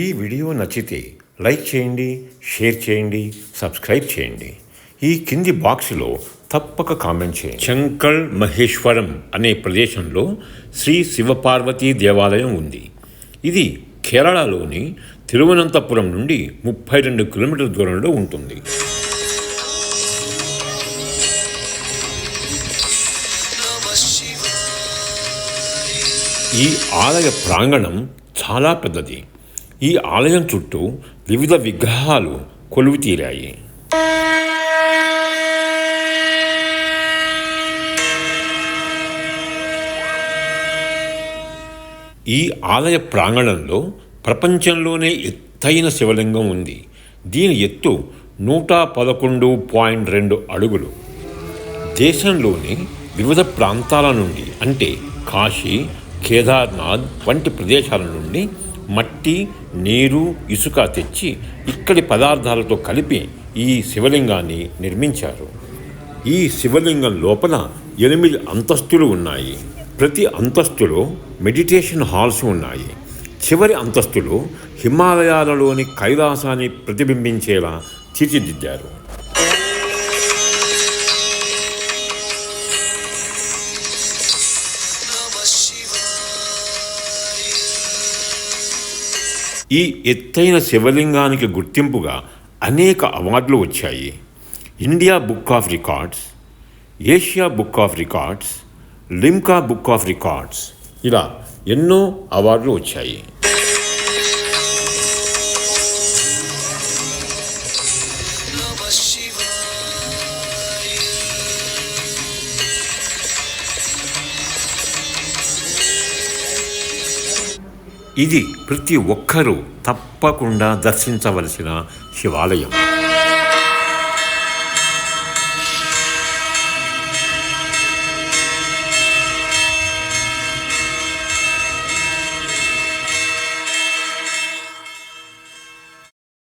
ఈ వీడియో నచ్చితే లైక్ చేయండి షేర్ చేయండి సబ్స్క్రైబ్ చేయండి. ఈ కింది బాక్స్లో తప్పక కామెంట్ చేయండి. శంకల్ మహేశ్వరం అనే ప్రదేశంలో శ్రీ శివపార్వతీ దేవాలయం ఉంది. ఇది కేరళలోని తిరువనంతపురం నుండి ముప్పై రెండు కిలోమీటర్ల దూరంలో ఉంటుంది. ఈ ఆలయ ప్రాంగణం చాలా పెద్దది. ఈ ఆలయం చుట్టూ వివిధ విగ్రహాలు కొలువు తీరాయి. ఈ ఆలయ ప్రాంగణంలో ప్రపంచంలోనే ఎత్తైన శివలింగం ఉంది. దీని ఎత్తు నూట పదకొండు పాయింట్ రెండు అడుగులు. దేశంలోని వివిధ ప్రాంతాల నుండి అంటే కాశీ కేదార్నాథ్ వంటి ప్రదేశాల నుండి మట్టి నీరు ఇసుక తెచ్చి ఇక్కడి పదార్థాలతో కలిపి ఈ శివలింగాన్ని నిర్మించారు. ఈ శివలింగం లోపల ఎనిమిది అంతస్తులు ఉన్నాయి. ప్రతి అంతస్తులో మెడిటేషన్ హాల్స్ ఉన్నాయి. చివరి అంతస్తులో హిమాలయాలలోని కైలాసాన్ని ప్రతిబింబించేలా తీర్చిదిద్దారు. ఈ ఎత్తైన శివలింగానికి గుర్తింపుగా అనేక అవార్డులు వచ్చాయి. India book of records Asia book of records Limca book of records ఇలా ఎన్నో అవార్డులు వచ్చాయి. ఇది ప్రతి ఒక్కరూ తప్పకుండా దర్శించవలసిన శివాలయం.